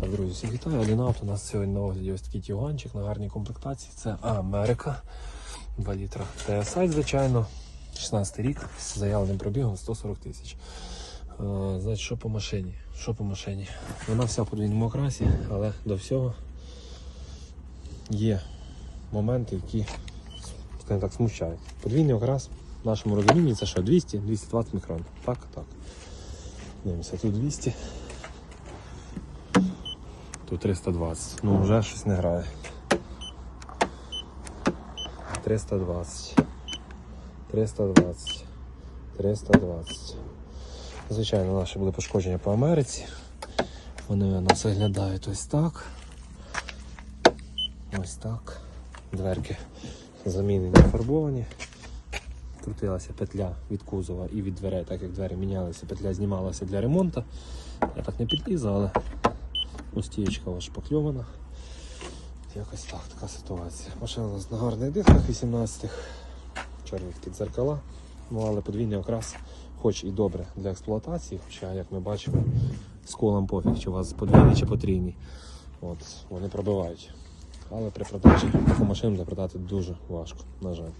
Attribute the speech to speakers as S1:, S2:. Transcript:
S1: Так, друзі, всіх вітаю. Один авто. У нас сьогодні на огляді ось такий тюганчик на гарній комплектації. Це Америка. 2 літра. TSI, звичайно. 16 рік з заявленим пробігом 140 тисяч. Е, Значить, що по машині? Що по машині? Вона вся в подвійному окрасі, але до всього є моменти, які скажімо так, смущають. Подвійний окрас в нашому розумінні це що? 200-220 мікрон. Так, так. Дивимося, тут 200. Тут 320. Ну вже щось не грає. 320. 320. 320. Звичайно, наші були пошкодження по Америці. Вони нас виглядають ось так. Ось так. Дверки замінені, фарбовані. Крутилася петля від кузова і від дверей, так як двері мінялися, петля знімалася для ремонту. Я так не підлізав, але Устієчка аж покльована. Якось так, така ситуація. Машина у нас на гарних дисках 18-х, чорні такі дзеркала. Ну, але подвійний окрас, хоч і добре для експлуатації, хоча, як ми бачимо, з колом пофіг, чи у вас подвійний чи потрійний. От, вони пробивають. Але при продажі таку машину продати дуже важко, на жаль.